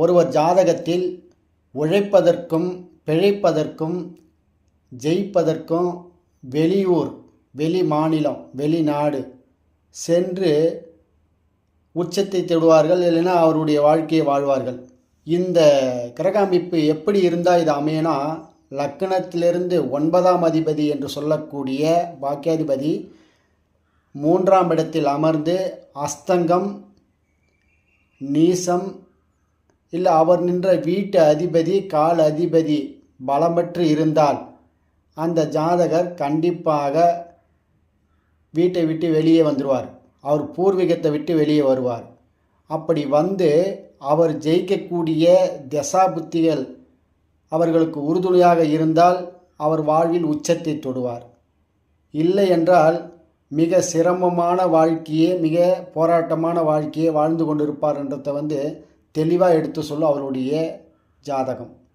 ஒருவர் ஜாதகத்தில் உழைப்பதற்கும் பிழைப்பதற்கும் ஜெயிப்பதற்கும் வெளியூர் வெளி மாநிலம் வெளிநாடு சென்று உச்சத்தை தொடுவார்கள் இல்லைன்னா அவருடைய வாழ்க்கையை வாழ்வார்கள். இந்த கிரக அமைப்பு எப்படி இருந்தால் இது அமையனா லக்கணத்திலிருந்து ஒன்பதாம் அதிபதி என்று சொல்லக்கூடிய பாக்கியாதிபதி மூன்றாம் இடத்தில் அமர்ந்து அஸ்தங்கம் நீசம் இல்லை அவர் நின்ற வீட்டு அதிபதி கால் அதிபதி பலமற்று இருந்தால் அந்த ஜாதகர் கண்டிப்பாக வீட்டை விட்டு வெளியே வந்துடுவார் அவர் பூர்வீகத்தை விட்டு வெளியே வருவார். அப்படி வந்து அவர் ஜெயிக்கக்கூடிய தசா புத்திகள் அவர்களுக்கு உறுதுணையாக இருந்தால் அவர் வாழ்வில் உச்சத்தை தொடுவார். இல்லை என்றால் மிக சிரமமான வாழ்க்கையே மிக போராட்டமான வாழ்க்கையே வாழ்ந்து கொண்டிருப்பார் என்றதை வந்து தெளிவாக எடுத்து சொல்லும் அவருடைய ஜாதகம்.